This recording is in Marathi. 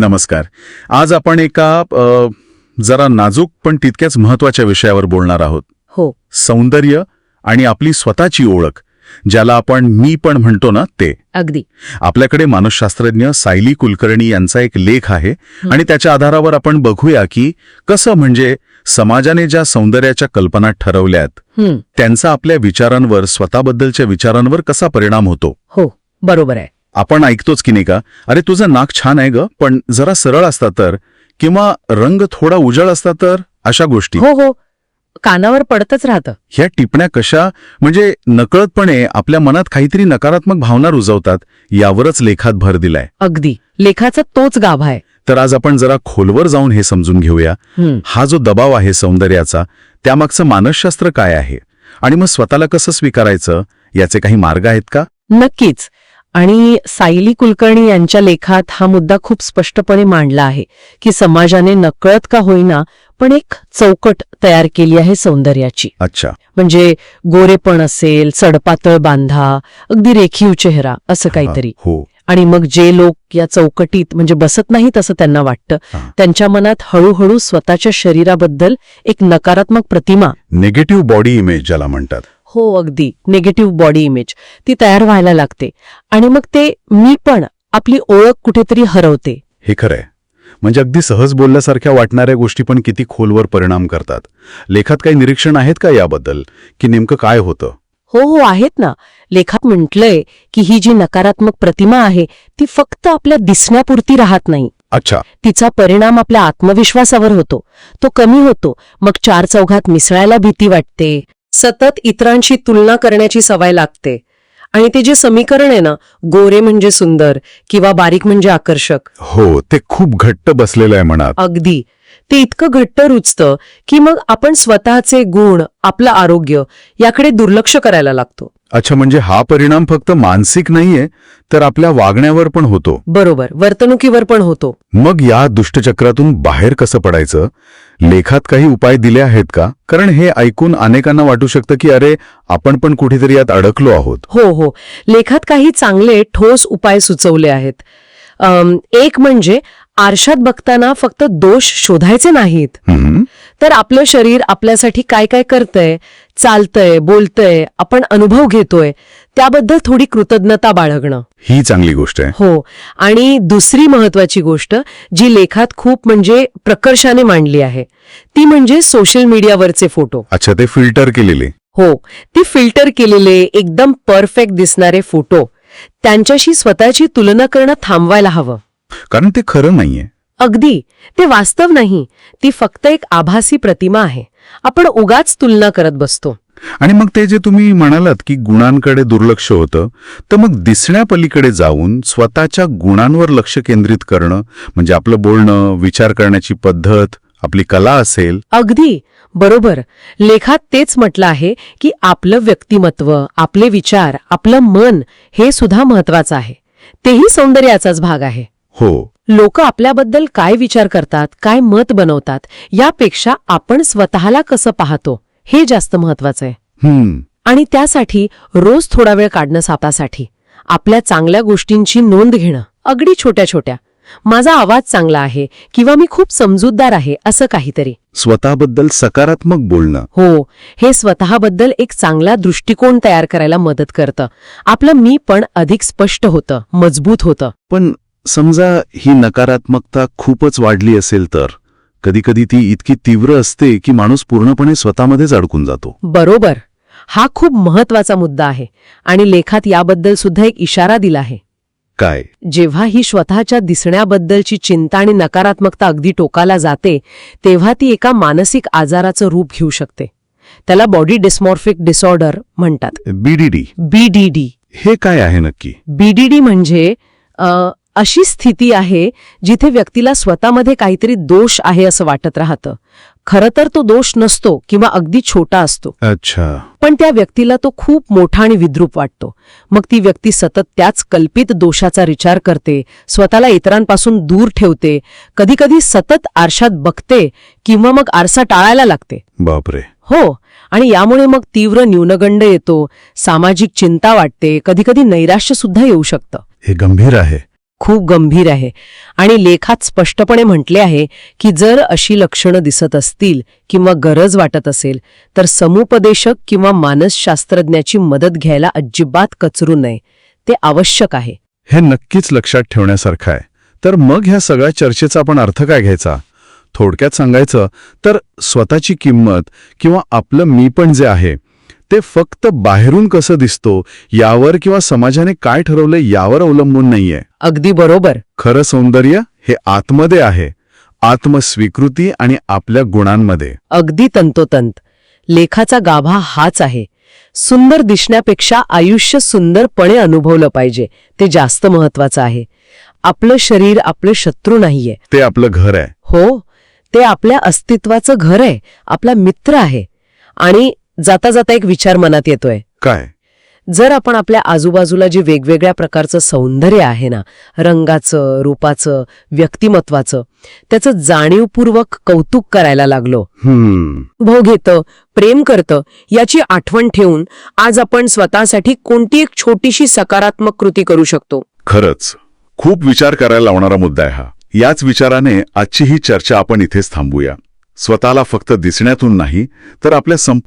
नमस्कार. आज आपण एका जरा नाजूक पण तितक्याच महत्त्वाच्या विषयावर बोलणार आहोत. हो. सौंदर्य आणि आपली स्वतःची ओळख ज्याला आपण मी पण म्हणतो ना ते. अगदी. आपल्याकडे मानसशास्त्रज्ञ सायली कुलकर्णी यांचा एक लेख आहे आणि त्याच्या आधारावर आपण बघूया की कसं म्हणजे समाजाने ज्या सौंदर्याच्या कल्पना ठरवल्यात त्यांचा आपल्या विचारांवर स्वतःबद्दलच्या विचारांवर कसा परिणाम होतो? हो बरोबर आहे. आपण ऐकतोच की नाही का? अरे तुझं नाक छान आहे ग पण जरा सरळ असता तर? किंवा रंग थोडा उजळ असता तर? अशा गोष्टी. हो हो. कानावर पडतच राहतं. ह्या टिपण्या कशा? म्हणजे नकळतपणे आपल्या मनात काहीतरी नकारात्मक भावना रुजवतात यावरच लेखात भर दिलाय. अगदी. लेखाचा तोच गाभा आहे. तर आज आपण जरा खोलवर जाऊन हे समजून घेऊया. हं, जो दबाव आहे सौंदर्याचा त्यामागचं मानसशास्त्र काय आहे? आणि मग स्वतःला कसं स्वीकारायचं? याचे काही मार्ग आहेत का? नक्कीच. आणि सायली कुलकर्णी यांच्या लेखात हा मुद्दा खूप स्पष्टपणे मांडला आहे की समाजाने नकळत का होईना पण एक चौकट तयार केली आहे सौंदर्याची. अच्छा. म्हणजे गोरेपण असेल सडपातळ बांधा अगदी रेखीव चेहरा असं काहीतरी. हो. आणि मग जे लोक या चौकटीत म्हणजे बसत नाहीत असं त्यांना वाटतं. त्यांच्या मनात हळूहळू स्वतःच्या शरीराबद्दल एक नकारात्मक प्रतिमा. निगेटिव्ह बॉडी इमेज ज्याला म्हणतात. हो अगदी. निगेटिव्ह बॉडी इमेज ती तयार व्हायला लागते. आणि मग ते मी पण आपली ओळख कुठेतरी हरवते. हे खरंय. म्हणजे अगदी सहज बोलल्यासारख्या वाटणाऱ्या गोष्टी पण किती खोलवर परिणाम करतात. लेखात काही निरीक्षण आहेत का याबद्दल? की नेमकं काय होतं? हो हो आहेत ना. लेखात म्हटलंय की ही जी नकारात्मक प्रतिमा आहे ती फक्त आपल्या दिसण्यापुरती राहत नाही. अच्छा. तिचा परिणाम आपल्या आत्मविश्वासावर होतो. तो कमी होतो. मग चार चौघात मिसळायला भीती वाटते. सतत इतरांशी तुलना करण्याची सवय लागते. आणि ते जे समीकरण आहे ना गोरे म्हणजे सुंदर किंवा बारीक म्हणजे आकर्षक. हो ते खूप घट्ट बसलेलं आहे मनात. अगदी. ते इतकं घट्ट रुचतं की मग आपण स्वतःचे गुण आपलं आरोग्य याकडे दुर्लक्ष करायला लागतो. अच्छा म्हणजे हा परिणाम फक्त मानसिक नाहीये तर आपल्या वागण्यावर पण होतो. बरोबर वर्तणुकीवर पण होतो. मग या दुष्टचक्रातून बाहेर कसं पडायचं? लेखात काही उपाय दिले आहेत का? कारण हे ऐकून अनेकांना वाटू शकतं की अरे आपण पण कुठेतरी यात अडकलो आहोत. हो हो. लेखात काही चांगले ठोस उपाय सुचवले आहेत. एक म्हणजे आरशात बघताना फक्त दोष शोधायचे नाहीत. तर आपलं शरीर आपल्यासाठी काय काय करतंय चालतंय बोलतंय आपण अनुभव घेतोय त्याबद्दल थोडी कृतज्ञता बाळगणं. ही चांगली गोष्ट आहे. हो. आणि दुसरी महत्वाची गोष्ट जी लेखात खूप म्हणजे प्रकर्षाने मांडली आहे ती म्हणजे सोशल मीडियावरचे फोटो. अच्छा ते फिल्टर केलेले. हो. ती फिल्टर केलेले एकदम परफेक्ट दिसणारे फोटो त्यांच्याशी स्वतःची तुलना करणं थांबवायला हवं. कारण ते खरं नाहीये. अगदी ते वास्तव नाही ती फक्त एक आभासी प्रतिमा आहे. आपण उगाच तुलना करत बसतो. आणि मग ते जे तुम्ही म्हणालात की गुणांकडे दुर्लक्ष होतं तर मग दिसण्यापलीकडे जाऊन स्वतःच्या गुणांवर लक्ष केंद्रित करणं म्हणजे आपलं बोलणं विचार करण्याची पद्धत आपली कला असेल. अगदी बरोबर. लेखात तेच म्हटलं आहे की आपलं व्यक्तिमत्व आपले विचार आपलं मन हे सुद्धा महत्वाचं आहे. तेही सौंदर्याचाच भाग आहे. हो. लोक आपल्याबद्दल काय विचार करतात काय मत बनवतात यापेक्षा आपण स्वतःला कसं पाहतो हे जास्त महत्वाचं आहे. आणि त्यासाठी रोज थोडा वेळ काढणं सापासाठी आपल्या चांगल्या गोष्टींची नोंद घेणं अगदी छोट्या छोट्या. माझा आवाज चांगला आहे किंवा मी खूप समजूतदार आहे असं काहीतरी. स्वतःबद्दल सकारात्मक बोलणं. हो हे स्वतःबद्दल एक चांगला दृष्टिकोन तयार करायला मदत करतं. आपलं मी पण अधिक स्पष्ट होतं मजबूत होतं. पण समजा ही नकारात्मकता खूपच वाढली असेल तर कधीकधी ती इतकी तीव्र असते की माणूस पूर्णपणे स्वतःमध्येच अडकून जातो. बरोबर. हा खूप महत्त्वाचा मुद्दा आहे आणि लेखात याबद्दल सुद्धा एक इशारा दिला आहे. काय? जेव्हा ही स्वतःच्या दिसण्याबद्दलची चिंता आणि नकारात्मकता अगदी टोकाला जाते तेव्हा ती एका मानसिक आजाराचं रूप घेऊ शकते. त्याला बॉडी डिस्मॉर्फिक डिसऑर्डर म्हणतात. बीडीडी बीडीडी हे काय आहे नक्की? बीडीडी म्हणजे अ, अशी स्थिती आहे जिथे व्यक्तीला स्वतःमध्ये काहीतरी दोष आहे असं वाटत राहतं. खरं तर तो दोष नसतो किंवा अगदी छोटा असतो. अच्छा. पण त्या व्यक्तीला तो खूप मोठा आणि विद्रूप वाटतो. मग ती व्यक्ती सतत त्याच कल्पित दोषाचा विचार करते स्वतःला इतरांपासून दूर ठेवते कधीकधी सतत आरशात बघते किंवा मग आरसा टाळायला लागते. बापरे. हो आणि यामुळे मग तीव्र न्यूनगंड येतो सामाजिक चिंता वाटते कधीकधी नैराश्य सुद्धा येऊ शकतं. हे गंभीर आहे. खूप गंभीर आहे. आणि लेखात स्पष्टपणे म्हटले आहे की जर अशी लक्षणं दिसत असतील किंवा गरज वाटत असेल तर समुपदेशक किंवा मानसशास्त्रज्ञाची मदत घ्यायला अजिबात कचरू नये. ते आवश्यक आहे. हे नक्कीच लक्षात ठेवण्यासारखं आहे. तर मग ह्या सगळ्या चर्चेचा आपण अर्थ काय घ्यायचा? थोडक्यात सांगायचं तर स्वतःची किंमत किंवा आपलं मी पण जे आहे ते फक्त बाहेरून कसं दिसतो यावर किंवा समाजाने काय ठरवलं यावर अवलंबून नाहीये. अगदी बरोबर. खरं सौंदर्य हे आतमध्ये आहे आत्मस्वीकृती आणि आपल्या गुणांमध्ये. अगदी तंतोतंत. लेखाचा गाभा हाच आहे. सुंदर दिसण्यापेक्षा आयुष्य सुंदरपणे अनुभवलं पाहिजे ते जास्त महत्वाचं आहे. आपलं शरीर आपलं शत्रू नाहीये. ते आपलं घर आहे. हो ते आपल्या अस्तित्वाचं घर आहे आपला मित्र आहे. आणि जाता जाता एक विचार मनात येतोय. काय? जर आपण आपल्या आजूबाजूला जे वेगवेगळ्या प्रकारचं सौंदर्य आहे ना रंगाचं रूपाचं व्यक्तिमत्वाचं त्याचं जाणीवपूर्वक कौतुक करायला लागलो. भाव घेतं प्रेम करतं याची आठवण ठेवून आज आपण स्वतःसाठी कोणती एक छोटीशी सकारात्मक कृती करू शकतो? खरंच. खूप विचार करायला लावणारा मुद्दा आहे हा. याच विचाराने आजची ही चर्चा आपण इथेच थांबूया. स्वतःला फक्त दिसण्यातून नाही तर आपल्या